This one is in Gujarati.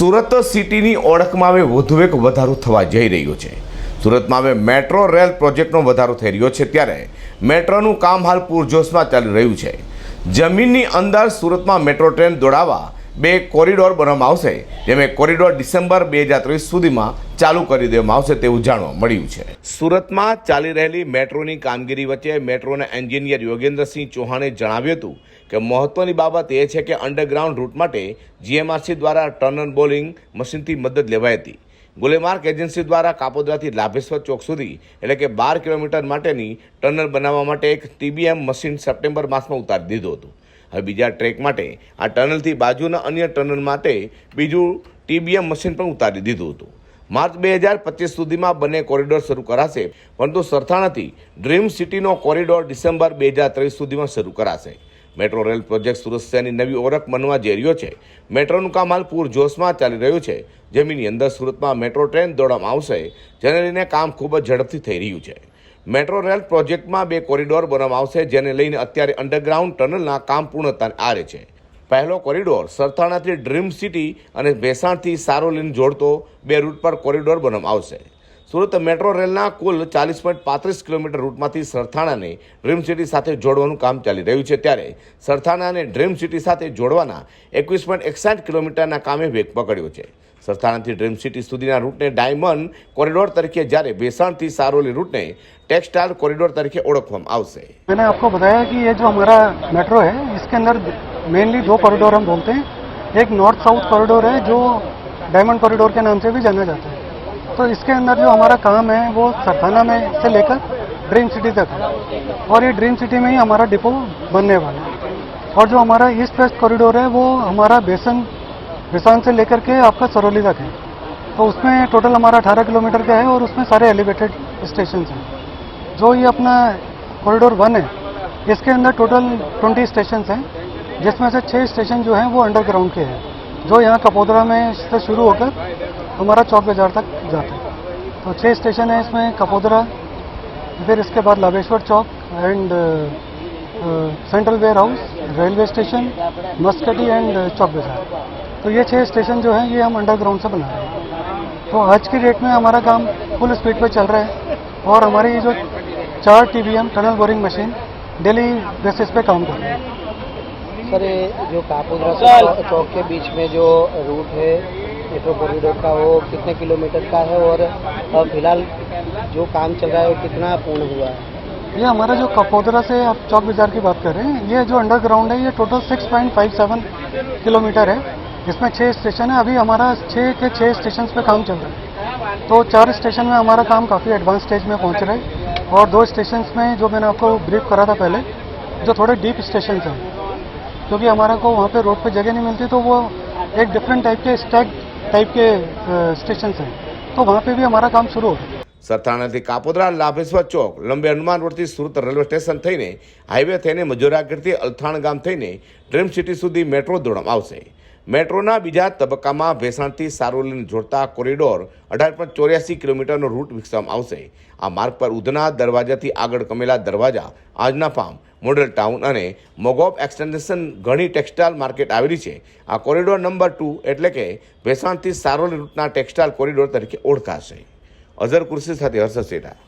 સુરત સિટીની ઓળખમાં હવે વધુ એક વધારો થવા જઈ રહ્યો છે. સુરતમાં હવે મેટ્રો રેલ પ્રોજેક્ટનો વધારો થઈ રહ્યો છે ત્યારે મેટ્રોનું કામ હાલ પૂરજોશમાં ચાલી રહ્યું છે. જમીનની અંદર સુરતમાં મેટ્રો ટ્રેન દોડાવવા બે કોરિડોર બનાવવામાં આવશે જેમાં કોરિડોર ડિસેમ્બર બે હજાર ત્રીસ સુધીમાં ચાલુ કરી દેવામાં આવશે તેવું જાણવા મળ્યું છે. સુરતમાં ચાલી રહેલી મેટ્રોની કામગીરી વચ્ચે મેટ્રોના એન્જિનિયર યોગેન્દ્રસિંહ ચૌહાણે જણાવ્યું હતું કે મહત્વની બાબત એ છે કે અંડરગ્રાઉન્ડ રૂટ માટે જીએમઆરસી દ્વારા ટર્નલ બોલિંગ મશીનથી મદદ લેવાઈ હતી ગુલેમાર્ક એજન્સી દ્વારા કાપોદ્રાથી લાભેશ્વર ચોક સુધી, એટલે કે બાર કિલોમીટર માટેની ટનલ બનાવવા માટે એક ટીબીએમ મશીન સપ્ટેમ્બર માસમાં ઉતારી દીધું હતું. હવે બીજા ટ્રેક માટે આ ટનલથી બાજુના અન્ય ટનલ માટે બીજું ટીબીએમ મશીન પણ ઉતારી દીધું હતું. માર્ચ બે હજાર પચીસ સુધીમાં બંને કોરિડોર શરૂ કરાશે, પરંતુ સરથાણાથી ડ્રીમ સિટીનો કોરિડોર ડિસેમ્બર બે હજાર ત્રેવીસ સુધીમાં શરૂ કરાશે. મેટ્રો રેલ પ્રોજેક્ટ સુરત શહેરની નવી ઓળખ બનવા જઈ રહ્યો છે. મેટ્રોનું કામ હાલ પૂરજોશમાં ચાલી રહ્યું છે. જમીનની અંદર સુરતમાં મેટ્રો ટ્રેન દોડવામાં આવશે, જેને લઈને કામ ખૂબ જ ઝડપથી થઈ રહ્યું છે. મેટ્રો રેલ પ્રોજેક્ટમાં બે કોરિડોર બનાવવામાં આવશે જેને લઈને અત્યારે અંડરગ્રાઉન્ડ ટનલના કામ પૂર્ણતા આરે છે. પહેલો કોરિડોર સરથાણાથી ડ્રીમ સિટી અને ભેસાણથી સારોલીન જોડતો બે રૂટ પર કોરિડોર બનાવવામાં આવશે સુરત મેટ્રો રેલના કુલ ચાલીસ પોઈન્ટ પાંત્રીસ કિલોમીટર રૂટમાંથી સરથાણાને ડ્રીમ સિટી સાથે જોડવાનું કામ ચાલી રહ્યું છે. ત્યારે સરથાણાને ડ્રીમ સિટી સાથે જોડવાના એકવીસ પોઈન્ટ એકસાઠ કિલોમીટરના કામે વેગ પકડ્યો છે. સરથાણાથી ડ્રીમ સિટી સુધીના રૂટને ડાયમંડ કોરિડોર તરીકે જ્યારે ભેસાણથી સારોલી રૂટને ટેક્સટાઇલ કોરિડોર તરીકે ઓળખવામાં આવશે मैंने आपको बताया कि ये जो हमारा मेट्रो है इसके अंदर मेनली दो कॉरिडोर हम बोलते हैं एक नॉर्थ साउथ कॉरिडोर है जो डायमंड कॉरिडोर के नाम से भी जाना जाता है तो इसके अंदर जो हमारा काम है वो सरथाना में से लेकर ड्रीम सिटी तक है और ये ड्रीम सिटी में ही हमारा डिपो बनने वाला है और जो हमारा ईस्ट वेस्ट कॉरिडोर है वो हमारा बेसन बेसान से लेकर के आपका सरोली तक है। तो उसमें टोटल हमारा 18 किलोमीटर का है और उसमें सारे एलिवेटेड स्टेशन हैं। जो ये अपना कॉरिडोर वन है, इसके अंदर टोटल 20 स्टेशन हैं, जिसमें से छः स्टेशन जो हैं वो अंडरग्राउंड के हैं। जो यहाँ कपोदरा में से शुरू होकर हमारा चौक बाज़ार तक जाता है। तो छः स्टेशन है इसमें कपोदरा फिर इसके बाद Labheshwar Chowk and central warehouse railway station Maskati and Chowk Bazaar. तो ये छः स्टेशन जो हैं ये हम अंडरग्राउंड से बना रहे हैं। तो आज की डेट में हमारा काम फुल स्पीड पे चल रहा है और हमारी ये जो चार T tunnel boring machine daily basis पे काम कर रही है। सर ये जो कापोद्रा से चौक के बीच में जो रूट है मेट्रो कॉरिडोर का वो कितने किलोमीटर का है? और अ, फ़िलहाल जो काम चल रहा है वो कितना पूर्ण हुआ है? ये हमारा जो कपोदरा से आप चौक बाज़ार की बात कर रहे हैं ये जो अंडरग्राउंड है ये टोटल 6.57 किलोमीटर है। इसमें छः स्टेशन है अभी हमारा छः के छः स्टेशन पे काम चल रहा है तो चार स्टेशन में हमारा काम काफ़ी एडवांस स्टेज में पहुंच रहा है और दो स्टेशन में जो मैंने आपको ब्रीफ करा था पहले जो थोड़े डीप स्टेशन हैं क्योंकि हमारा को वहाँ पे रोड पे जगह नहीं मिलती तो वो एक डिफरेंट टाइप के स्टैग टाइप के स्टेशन हैं तो वहाँ पे भी हमारा काम शुरू हो गया સરથાણાથી કાપોદ્રા લાભેશ્વર ચોક લંબે હનુમાન રોડથી સુરત રેલવે સ્ટેશન થઈને હાઈવે થઈને મજૂરાગીરથી અલથાણ ગામ થઈને ડ્રીમ સિટી સુધી મેટ્રો દોડવામાં આવશે મેટ્રોના બીજા તબક્કામાં ભેસાણથી સારોલીને જોડતા કોરિડોર અઢાર પોઈન્ટ ચોર્યાસી કિલોમીટરનો રૂટ વિકસાવવામાં આવશે. આ માર્ગ પર ઉધના દરવાજાથી આગળ કમેલા દરવાજા, આજના ફાર્મ, મોડલ ટાઉન અને મોગોપ એક્સટેન્શન ઘણી ટેક્સટાઇલ માર્કેટ આવેલી છે. આ કોરિડોર નંબર ટુ એટલે કે ભેસાણથી સારોલી રૂટના ટેક્સટાઇલ કોરિડોર તરીકે ઓળખાશે. અઝર કુર્સી સાથે હર્ષદ સેઠા